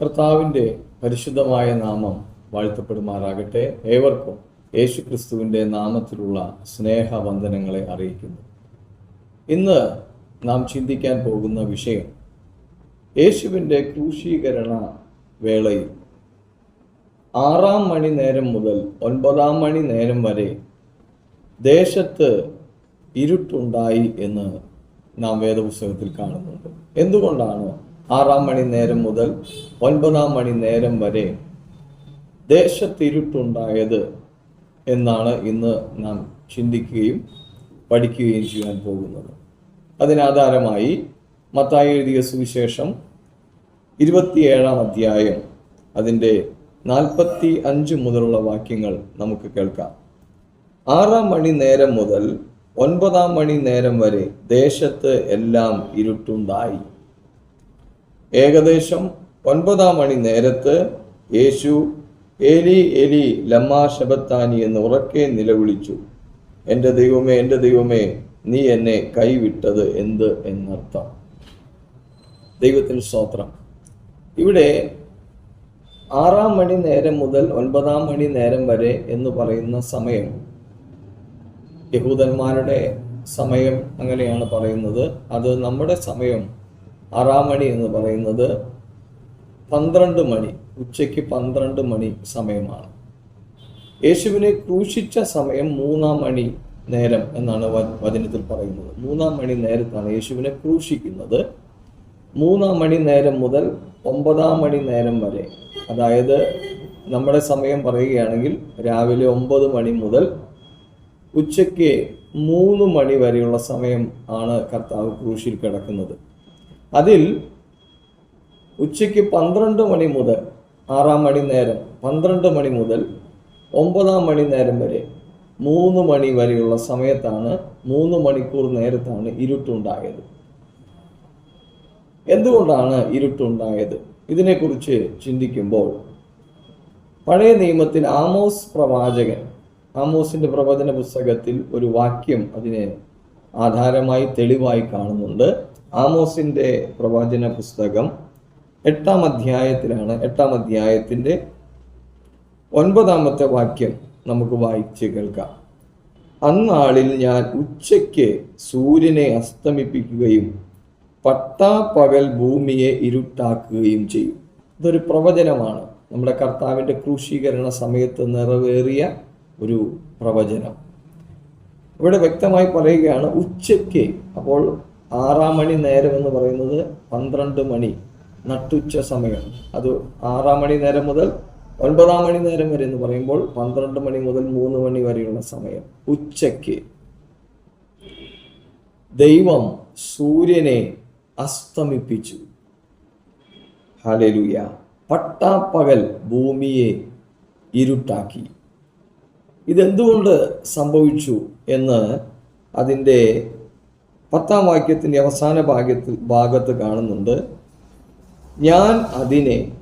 കർത്താവിന്റെ പരിശുദ്ധമായ നാമം വാഴ്ത്തപ്പെടുമാറാകട്ടെ. ഏവർക്കും യേശു ക്രിസ്തുവിന്റെ നാമത്തിലുള്ള സ്നേഹവന്ദനങ്ങളെ അറിയിക്കുന്നു. ഇന്ന് നാം ചിന്തിക്കാൻ പോകുന്ന വിഷയം യേശുവിന്റെ ക്രൂശീകരണ വേളയിൽ ആറാം മണി നേരം മുതൽ ഒൻപതാം മണി നേരം വരെ ദേശത്ത് ഇരുട്ടുണ്ടായി എന്ന് നാം വേദപുസ്തകത്തിൽ കാണുന്നുണ്ട്. എന്തുകൊണ്ടാണ് ആറാം മണി നേരം മുതൽ ഒൻപതാം മണി നേരം വരെ ദേശത്തിരുട്ടുണ്ടായത് എന്നാണ് ഇന്ന് നാം ചിന്തിക്കുകയും പഠിക്കുകയും ചെയ്യാൻ പോകുന്നത്. അതിനാധാരമായി മത്തായി എഴുതിയ സുവിശേഷം ഇരുപത്തിയേഴാം അധ്യായം അതിന്റെ നാൽപ്പത്തി അഞ്ച് മുതലുള്ള വാക്യങ്ങൾ നമുക്ക് കേൾക്കാം. ആറാം മണി നേരം മുതൽ ഒൻപതാം മണി നേരം വരെ ദേശത്ത് എല്ലാം ഇരുട്ടുണ്ടായി. ഏകദേശം ഒൻപതാം മണി നേരത്ത് യേശു എലി എലി ലമ്മാ ശബത്താനി എന്ന് ഉറക്കെ നിലവിളിച്ചു. എന്റെ ദൈവമേ എന്റെ ദൈവമേ നീ എന്നെ കൈവിട്ടത് എന്ത് എന്നർത്ഥം? ദൈവത്തിന് സ്തോത്രം. ഇവിടെ ആറാം മണി നേരം മുതൽ ഒൻപതാം മണി നേരം വരെ എന്ന് പറയുന്ന സമയം യഹൂദന്മാരുടെ സമയം അങ്ങനെയാണ് പറയുന്നത്. അത് നമ്മുടെ സമയം ആറാം മണി എന്ന് പറയുന്നത് പന്ത്രണ്ട് മണി ഉച്ചയ്ക്ക് പന്ത്രണ്ട് മണി സമയമാണ്. യേശുവിനെ ക്രൂശിച്ച സമയം മൂന്നാം മണി നേരം എന്നാണ് വചനത്തിൽ പറയുന്നത്. മൂന്നാം മണി നേരത്താണ് യേശുവിനെ ക്രൂശിക്കുന്നത്. മൂന്നാം മണി നേരം മുതൽ ഒമ്പതാം മണി നേരം വരെ അതായത് നമ്മുടെ സമയം പറയുകയാണെങ്കിൽ രാവിലെ ഒമ്പത് മണി മുതൽ ഉച്ചയ്ക്ക് മൂന്ന് മണി വരെയുള്ള സമയം ആണ് കർത്താവ് ക്രൂശിൽ കിടക്കുന്നത്. അതിൽ ഉച്ചയ്ക്ക് പന്ത്രണ്ട് മണി മുതൽ ആറാം മണി നേരം പന്ത്രണ്ട് മണി മുതൽ ഒമ്പതാം മണി നേരം വരെ മൂന്ന് മണി വരെയുള്ള സമയത്താണ് മൂന്ന് മണിക്കൂർ നേരത്താണ് ഇരുട്ടുണ്ടായത്. എന്തുകൊണ്ടാണ് ഇരുട്ടുണ്ടായത്? ഇതിനെക്കുറിച്ച് ചിന്തിക്കുമ്പോൾ പഴയ നിയമത്തിൽ ആമോസ് പ്രവാചകൻ ആമോസിന്റെ പ്രവചന പുസ്തകത്തിൽ ഒരു വാക്യം അതിനെ ആധാരമായി തെളിവായി കാണുന്നുണ്ട്. ആമോസിന്റെ പ്രവാചന പുസ്തകം എട്ടാം അധ്യായത്തിലാണ് എട്ടാം അധ്യായത്തിന്റെ ഒൻപതാമത്തെ വാക്യം നമുക്ക് വായിച്ച് കേൾക്കാം. അന്നാളിൽ ഞാൻ ഉച്ചയ്ക്ക് സൂര്യനെ അസ്തമിപ്പിക്കുകയും പട്ടാപ്പകൽ ഭൂമിയെ ഇരുട്ടാക്കുകയും ചെയ്യും. ഇതൊരു പ്രവചനമാണ്. നമ്മുടെ കർത്താവിന്റെ ക്രൂശീകരണ സമയത്ത് നിറവേറിയ ഒരു പ്രവചനം. ഇവിടെ വ്യക്തമായി പറയുകയാണ് ഉച്ചയ്ക്ക്. അപ്പോൾ ആറാം മണി നേരം എന്ന് പറയുന്നത് പന്ത്രണ്ട് മണി നട്ടുച്ച സമയം. അത് ആറാം മണി നേരം മുതൽ ഒൻപതാം മണി നേരം വരെ എന്ന് പറയുമ്പോൾ പന്ത്രണ്ട് മണി മുതൽ മൂന്ന് മണി വരെയുള്ള സമയം. ഉച്ചയ്ക്ക് ദൈവം സൂര്യനെ അസ്തമിപ്പിച്ചു. ഹലലുയ പട്ടാപ്പകൽ ഭൂമിയെ ഇരുട്ടാക്കി. ഇതെന്തുകൊണ്ട് സംഭവിച്ചു എന്ന് അതിന്റെ പത്താം വാക്യത്തിന്റെ അവസാന ഭാഗ്യത്തിൽ ഭാഗത്ത് കാണുന്നുണ്ട്. ഞാൻ അതിനെ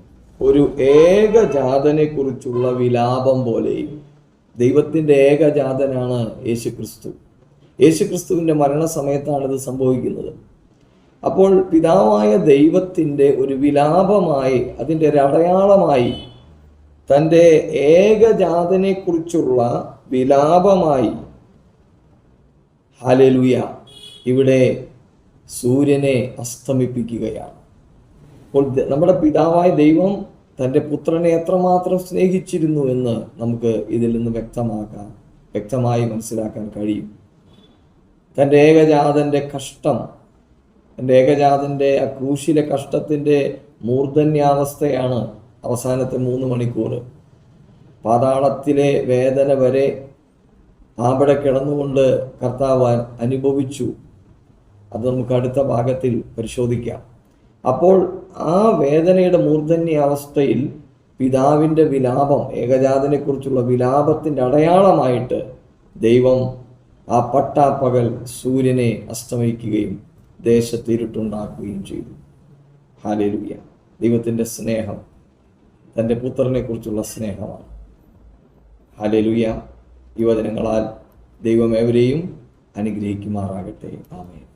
ഒരു ഏകജാതനെക്കുറിച്ചുള്ള വിലാപം പോലെയും ദൈവത്തിന്റെ ഏകജാതനാണ് യേശു യേശുക്രിസ്തു. യേശുക്രിസ്തുവിന്റെ മരണസമയത്താണ് ഇത് സംഭവിക്കുന്നത്. അപ്പോൾ പിതാവായ ദൈവത്തിന്റെ ഒരു വിലാപമായി അതിന്റെ ഒരു അടയാളമായി തന്റെ ഏകജാതനെ കുറിച്ചുള്ള വിലാപമായി ഹലലുയ ഇവിടെ സൂര്യനെ അസ്തമിപ്പിക്കുകയാണ്. അപ്പോൾ നമ്മുടെ പിതാവായ ദൈവം തന്റെ പുത്രനെ എത്രമാത്രം സ്നേഹിച്ചിരുന്നു എന്ന് നമുക്ക് ഇതിൽ നിന്ന് വ്യക്തമാക്കാൻ വ്യക്തമായി മനസ്സിലാക്കാൻ കഴിയും. തന്റെ ഏകജാതന്റെ കഷ്ടം തന്റെ ഏകജാതന്റെ ആ ക്രൂശിലെ കഷ്ടത്തിന്റെ മൂർധന്യാവസ്ഥയാണ് അവസാനത്തെ മൂന്ന് മണിക്കൂർ. പാതാളത്തിലെ വേദന വരെ ആവിടെ കിടന്നുകൊണ്ട് കർത്താവ് അനുഭവിച്ചു. അത് നമുക്ക് അടുത്ത ഭാഗത്തിൽ പരിശോധിക്കാം. അപ്പോൾ ആ വേദനയുടെ മൂർധന്യാവസ്ഥയിൽ പിതാവിന്റെ വിലാപം ഏകജാതനെക്കുറിച്ചുള്ള വിലാപത്തിന്റെ അടയാളമായിട്ട് ദൈവം ആ പട്ടാപ്പകൽ സൂര്യനെ അസ്തമിക്കുകയും ദേശത്ത് ഇരുട്ടുണ്ടാക്കുകയും ചെയ്തു. ഹാലേലുയ. ദൈവത്തിന്റെ സ്നേഹം തന്റെ പുത്രനെക്കുറിച്ചുള്ള സ്നേഹമാണ്. ഹാലേലുയ. യുവജനങ്ങളാൽ ദൈവം എവരെയും അനുഗ്രഹിക്കുമാറാകട്ടെ. ആമേൻ.